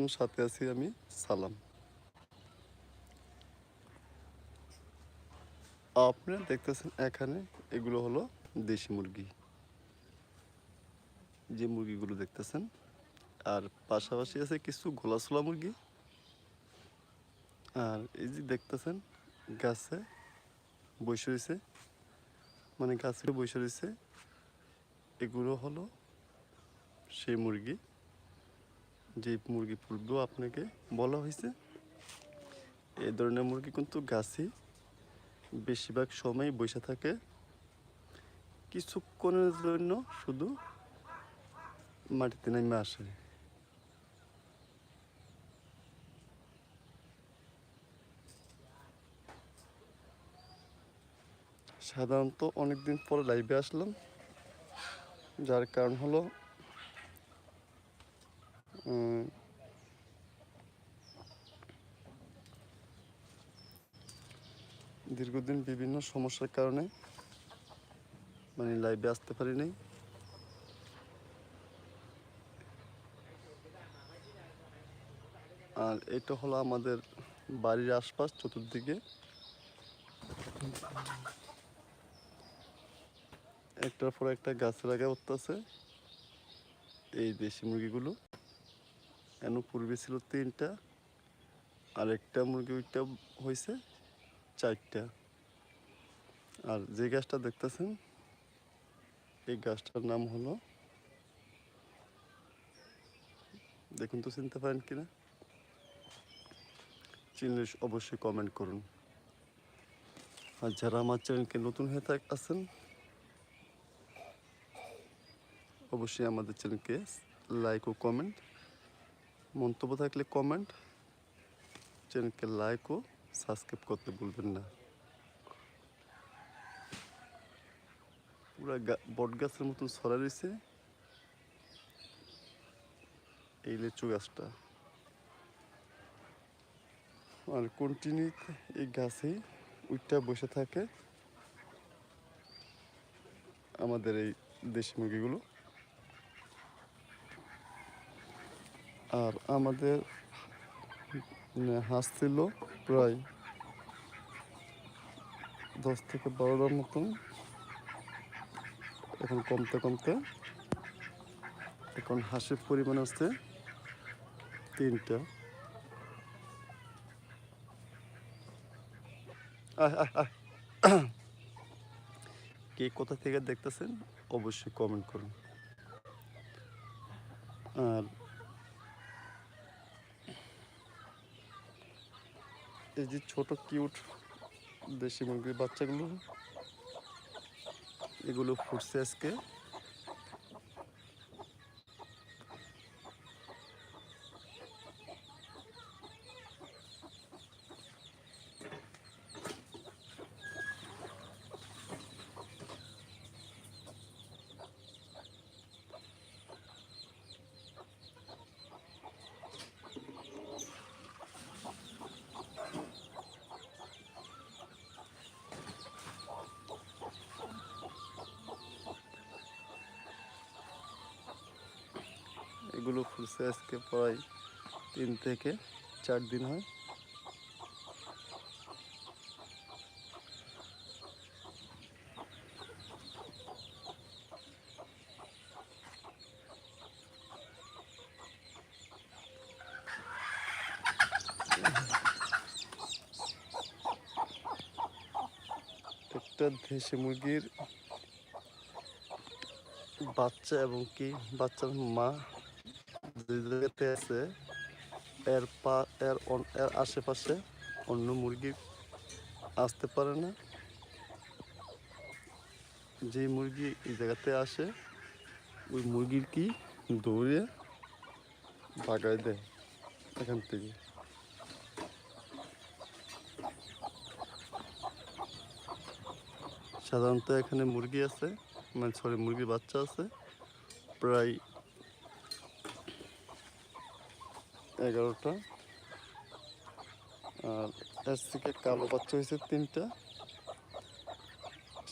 আলাইকুম সাথে আছি আমি, সালাম। আপনারা দেখতেছেন এখানে, এগুলো হলো দেশি মুরগি। যে মুরগিগুলো দেখতেছেন, আর পাশাপাশি আছে কিছু গোলাসোলা মুরগি। আর এই যে দেখতেছেন, গাছে বসে রয়েছে মানে গাছে বসে রয়েছে, এগুলো হলো সেই মুরগি। যে মুরগি পূর্বেও আপনাকে বলা হয়েছে এই ধরনের মুরগি কিন্তু গাছে বেশিরভাগ সময় বসে থাকে। কিছুক্ষণের জন্য শুধু মাটিতে নেমে আসে। সাধারণত অনেকদিন পরে লাইভে আসলাম, যার কারণ হলো দীর্ঘদিন বিভিন্ন সমস্যার কারণে মানে লাইভে আসতে পারি নাই। আর এটা হলো আমাদের বাড়ির আশপাশ চতুর্দিকে। একটার পর একটা গাছ লাগা উঠতেছে এই দেশি মুরগিগুলো। এন পূর্বে ছিল তিনটা আর একটা মুরগি ওইটা হয়েছে চারটা। আর যে গাছটা দেখতেছেন, এই গাছটার নাম হলো, দেখুন তো চিনতে পারেন কিনা? চিনলে অবশ্যই কমেন্ট করুন। আর যারা আমার চ্যানেলকে নতুন হয়ে থাক আছেন, অবশ্যই আমাদের চ্যানেলকে লাইক ও কমেন্ট মন্তব্য থাকলে কমেন্ট চ্যানেলকে লাইক ও সাবস্ক্রাইব করতে ভুলবেন না। পুরা বট গাছের মতন ছড়া রয়েছে। এই লিচু গাছটা। আর কন্টিনিউ এই গাছেই উইটা বসে থাকে। আমাদের এই দেশি মুরগিগুলো। আর আমাদের মানে হাঁস ছিল প্রায় দশ থেকে বারোটার মতন। এখন কমতে কমতে এখন হাঁসের পরিমাণ আছে তিনটা। কে কোথা থেকে দেখতেছেন অবশ্যই কমেন্ট করুন। আর এই যে ছোট কিউট দেশি মুরগির বাচ্চাগুলো এগুলো ফুটছে আজকে। এগুলো ফুটছে আজকে প্রায় তিন থেকে চার দিন হয়। একটা দেশি মুরগির বাচ্চা এবং কি? বাচ্চার মা জায়গাতে আছে। এর পা, এর এর আশেপাশে অন্য মুরগি আসতে পারে না। যে মুরগি এই জায়গাতে আসে, ওই মুরগির কি দৌড়ে ভাগায় দেয় এখান থেকে। সাধারণত এখানে মুরগি আছে মানে সরি, মুরগির বাচ্চা আছে। প্রায় এগারোটা। আর এর থেকে কালো বাচ্চা হয়েছে তিনটা।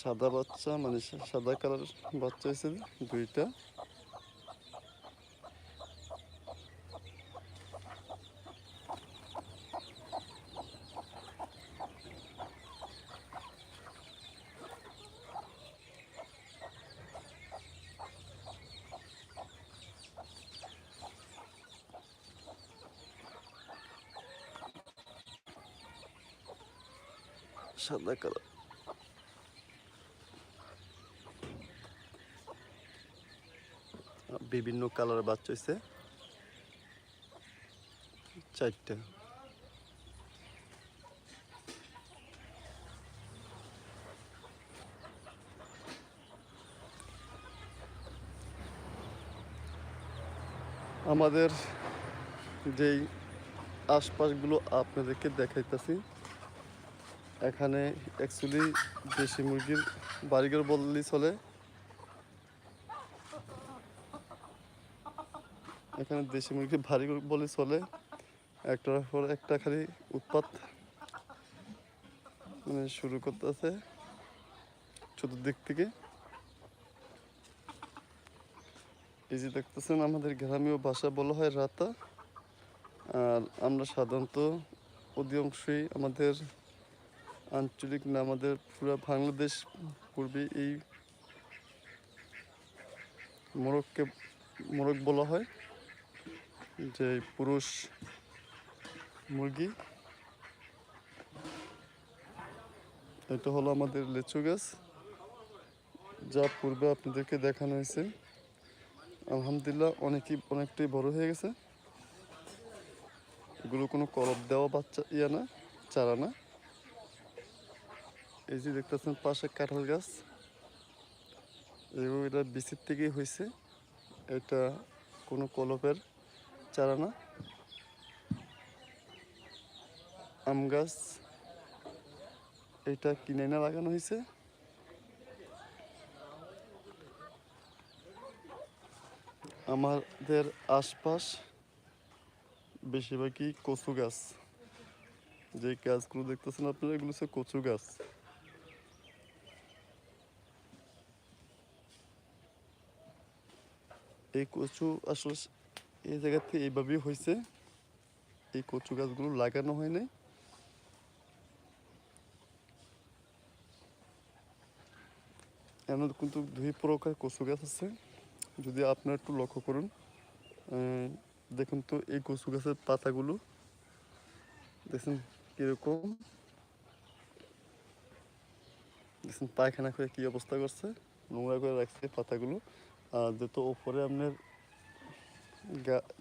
সাদা বাচ্চা মানে সাদা কালার বাচ্চা হয়েছে দুইটা। সাদা কালার বিভিন্ন কালারের বাচ্চা হয়েছে চারটা। আমাদের যেই আশপাশগুলো আপনাদেরকে দেখাইতেছি এখানে অ্যাকচুয়ালি দেশি মুরগির বাড়িঘর বললেই চলে। এখানে দেশি মুরগির বাড়িঘর বলে চলে। একটার পর একটা খালি উৎপাত। মানে শুরু করতেছে চতুর্দিক থেকে। এই যে দেখতেছেন আমাদের গ্রামীয় ভাষা বলা হয় রাতা। আর আমরা সাধারণত অধিকাংশই আমাদের আঞ্চলিক না আমাদের পুরো বাংলাদেশ পূর্বে এই মোরগকে, মোরগ বলা হয়, যে পুরুষ মুরগি। এটা হলো আমাদের লিচু গাছ, যা পূর্বে আপনাদেরকে দেখানো হয়েছে। আলহামদুলিল্লাহ অনেকই, অনেকটাই বড় হয়ে গেছে। এগুলো কোনো কলব দেওয়া বাচ্চা, ইয়া না, চারা না। এই যে দেখতেছেন পাশে কাঁঠাল গাছ। এবং এটা বিচির থেকেই হয়েছে এটা কোনো কলপের চারা না। আম গাছ এটা কিনে না লাগানো হয়েছে আমাদের আশপাশ বেশিরভাগই কচু গাছ। যে গাছগুলো দেখতেছেন আপনারা, এগুলো হচ্ছে কচু গাছ। এই কচু আসলে এই জায়গাতে এইভাবেই হয়েছে। এই কচু গাছগুলো লাগানো হয় নাই। এমন কিন্তু দুই প্রকার কচু গাছ আছে। যদি আপনারা একটু লক্ষ্য করুন দেখুন তো এই কচু গাছের পাতাগুলো। দেখছেন কীরকম। দেখছেন পায়খানা করে কী অবস্থা করছে। নোংরা করে রাখছে পাতাগুলো। আর যত ওপরে আপনার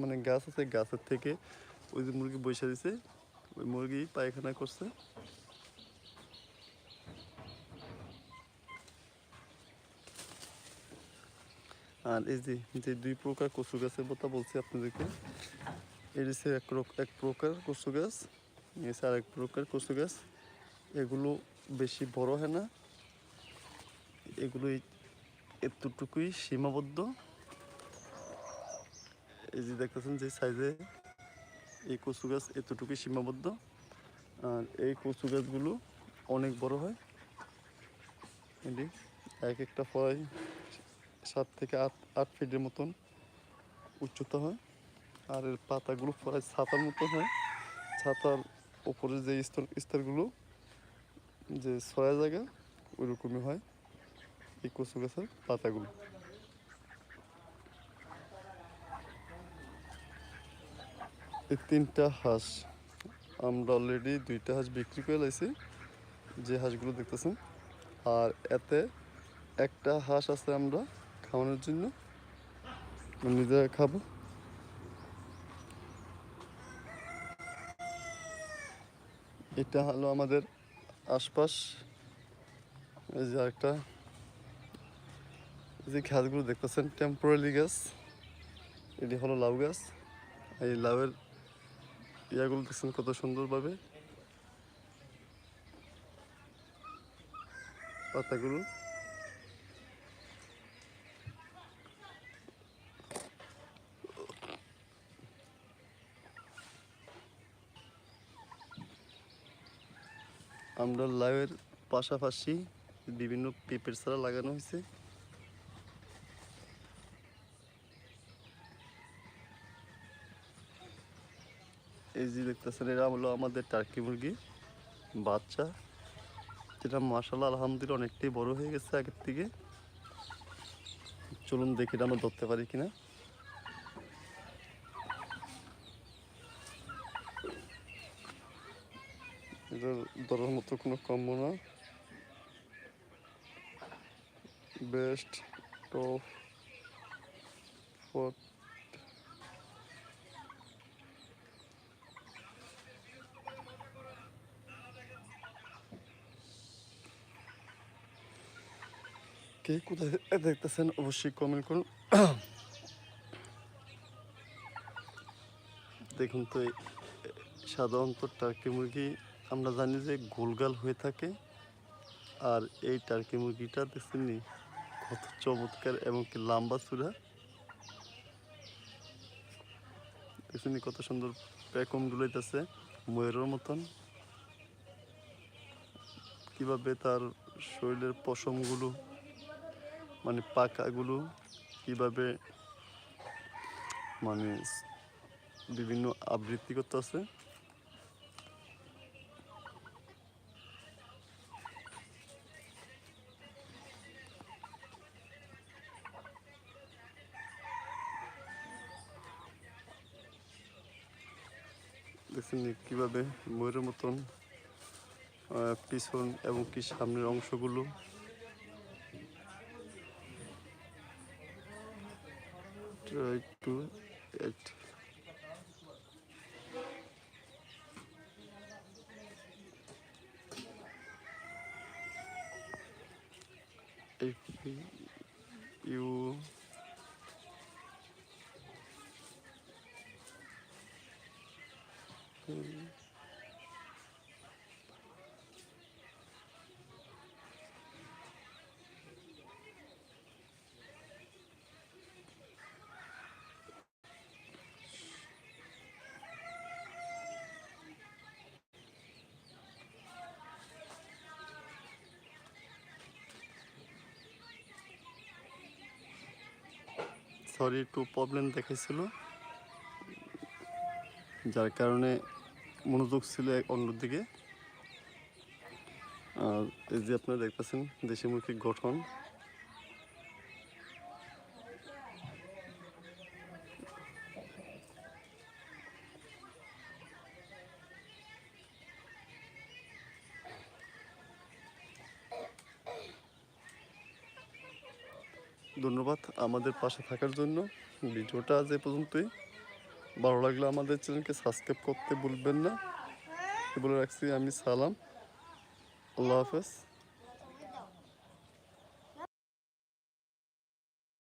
মানে গাছ আছে, গাছের থেকে ওই যে মুরগি বসে দিছে, ওই মুরগি পায়খানা করছে। আর এই যে যে দুই প্রকার কচু গাছের কথা বলছি আপনাদেরকে এর হচ্ছে এক এক প্রকার কচু গাছ এসে আরেক প্রকার কচু গাছ, এগুলো বেশি বড় হয় না এগুলো এতটুকুই সীমাবদ্ধ? এই যে দেখতেছেন যে সাইজে এই কচু গাছ এতটুকুই সীমাবদ্ধ। আর এই কচু গাছগুলো অনেক বড় হয়। এটি এক একটা ফল সাত থেকে আট আট ফিটের মতন উচ্চতা হয়। আর এর পাতাগুলো প্রায় ছাতার মতো হয়। ছাতার ওপরে যে স্তর, স্তরগুলো যে ছয়া জায়গা, ওইরকমই হয়। এই কচু গাছের পাতাগুলো। এই তিনটা হাঁস, আমরা অলরেডি দুইটা হাঁস বিক্রি করে লাইছি, যে হাঁসগুলো দেখতেছেন। আর এতে একটা হাঁস আছে আমরা খাওয়ানোর জন্য নিজেরা খাব। এটা হলো আমাদের আশপাশ, এই যে একটা যে গাছগুলো দেখতেছেন টেম্পোরারি গাছ এটি হলো লাউ গাছ এই লাউয়ের ইয়াগুলো দেখছেন কত সুন্দরভাবে। পাতাগুলো। আমরা লাউয়ের পাশাপাশি বিভিন্ন পেঁপের চারা লাগানো হয়েছে। এই যে দেখতেছেন, এরা হলো আমাদের টার্কি মুরগি, বাচ্চা, যেটা মাসাল্লাহ আলহামদুলিল্লাহ অনেকটাই বড় হয়ে গেছে আগের থেকে। চলুন দেখি আমরা ধরতে পারি কিনা। এটার ধরার মতো কোনো কম্য না। বেস্ট টপ ফোর্থ কে? কোথায় দেখতেছেন? অবশ্যই কমেন্ট করুন। দেখুন তো সাধারণত টার্কি মুরগি, আমরা জানি যে গোলগাল হয়ে থাকে। আর এই টার্কি মুরগিটা দেখছেন কত চমৎকার এবং কি লম্বা চূড়া। দেখছেন কত সুন্দর প্যাকম ডুলাইতেছে ময়ূরের মতন। কীভাবে তার শরীরের পশমগুলো মানে পাকাগুলো কীভাবে মানে বিভিন্ন আবৃত্তি করতে আছে। দেখছেন কীভাবে ময়ূরের মতন পিছন এবং কি সামনের অংশগুলো to eight if you hmm. Sorry একটু প্রবলেম দেখেছিল যার কারণে মনোযোগ ছিল এক অন্যদিকে আর এই যে আপনারা দেখতেছেন দেশি মুরগির গঠন। ধন্যবাদ আমাদের পাশে থাকার জন্য। ভিডিওটা আজ এ পর্যন্তই। ভালো লাগলে আমাদের চ্যানেলকে সাবস্ক্রাইব করতে ভুলবেন না। বলে রাখছি, আমি সালাম। আল্লাহ হাফেজ।